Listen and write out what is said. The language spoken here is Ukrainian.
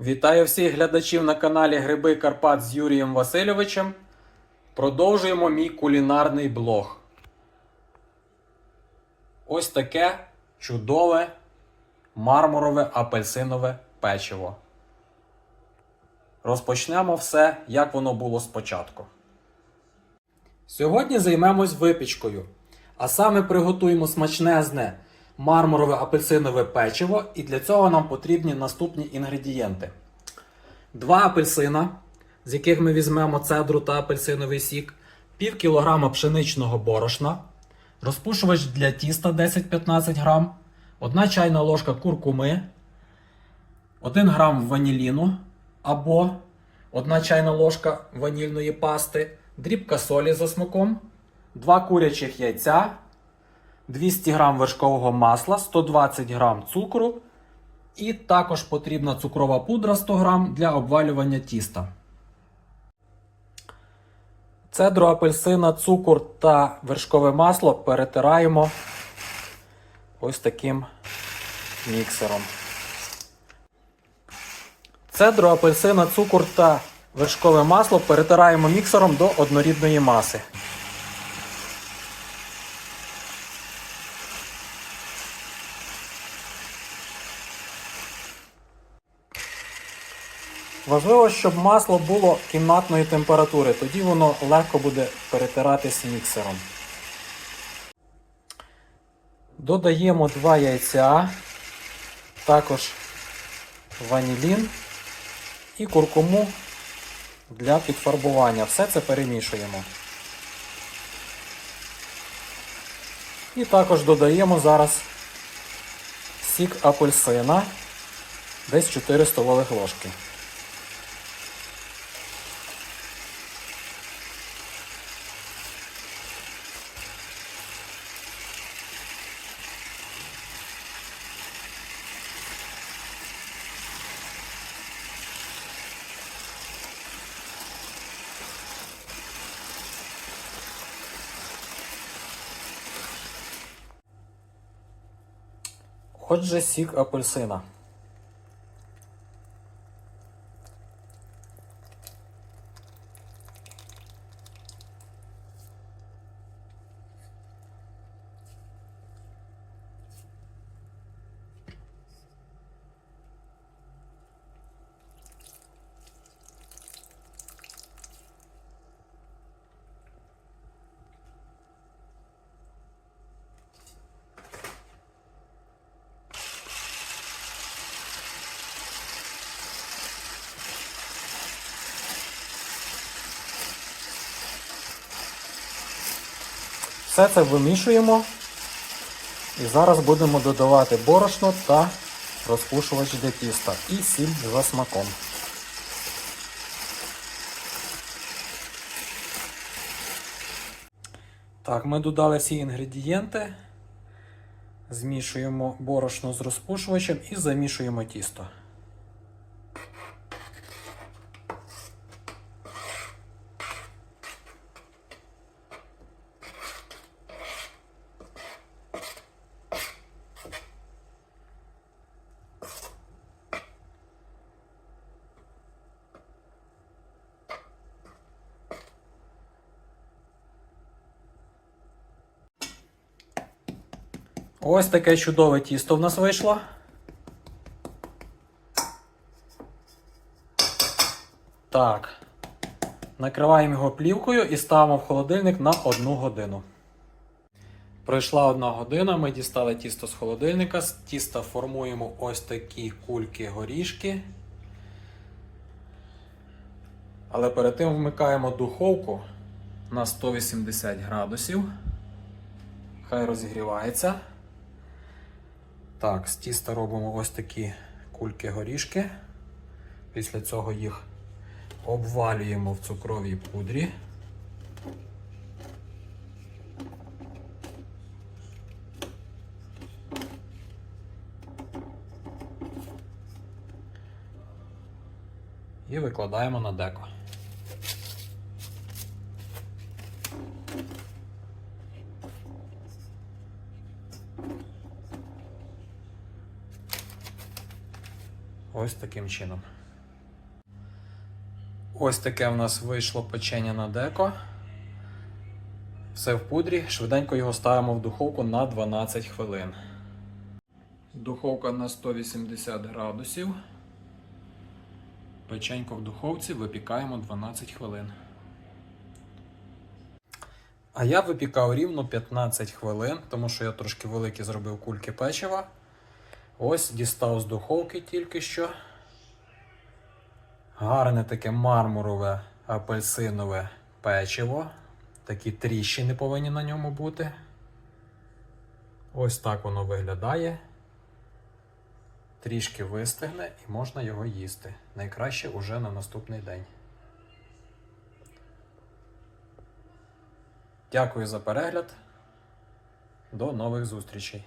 Вітаю всіх глядачів на каналі Гриби Карпат з Юрієм Васильовичем. Продовжуємо мій кулінарний блог. Ось таке чудове мармурове апельсинове печиво. Розпочнемо все, як воно було спочатку. Сьогодні займемось випічкою. А саме приготуємо смачнезне мармурове апельсинове печиво, і для цього нам потрібні наступні інгредієнти: два апельсина, з яких ми візьмемо цедру та апельсиновий сік, пів кілограма пшеничного борошна, розпушувач для тіста 10-15 грам, одна чайна ложка куркуми, 1 грам ваніліну або 1 чайна ложка ванільної пасти, дрібка солі за смаком, 2 курячих яйця, 200 г вершкового масла, 120 г цукру. І також потрібна цукрова пудра 100 г для обвалювання тіста. Цедру апельсина, цукор та вершкове масло перетираємо ось таким міксером. Цедру апельсина, цукор та вершкове масло перетираємо міксером до однорідної маси. Важливо, щоб масло було кімнатної температури, тоді воно легко буде перетиратись міксером. Додаємо 2 яйця, також ванілін і куркуму для підфарбування. Все це перемішуємо. І також додаємо зараз сік апельсина, десь 4 столових ложки. Отже, сік апельсина. Все це вимішуємо. І зараз будемо додавати борошно та розпушувач для тіста і сіль за смаком. Так, ми додали всі інгредієнти. Змішуємо борошно з розпушувачем і замішуємо тісто. Ось таке чудове тісто в нас вийшло. Так. Накриваємо його плівкою і ставимо в холодильник на 1 годину. Пройшла одна година, ми дістали тісто з холодильника. З тіста формуємо ось такі кульки горішки. Але перед тим вмикаємо духовку на 180 градусів. Хай розігрівається. Так, з тіста робимо ось такі кульки горішки. Після цього їх обвалюємо в цукровій пудрі. І викладаємо на деко. Ось таким чином. Ось таке в нас вийшло печення на деко. Все в пудрі. Швиденько його ставимо в духовку на 12 хвилин. Духовка на 180 градусів. Печенько в духовці випікаємо 12 хвилин. А я випікав рівно 15 хвилин, тому що я трошки великі зробив кульки печива. Ось дістав з духовки тільки що. Гарне таке мармурове апельсинове печиво. Такі тріщини повинні на ньому бути. Ось так воно виглядає. Трішки вистигне і можна його їсти. Найкраще уже на наступний день. Дякую за перегляд. До нових зустрічей!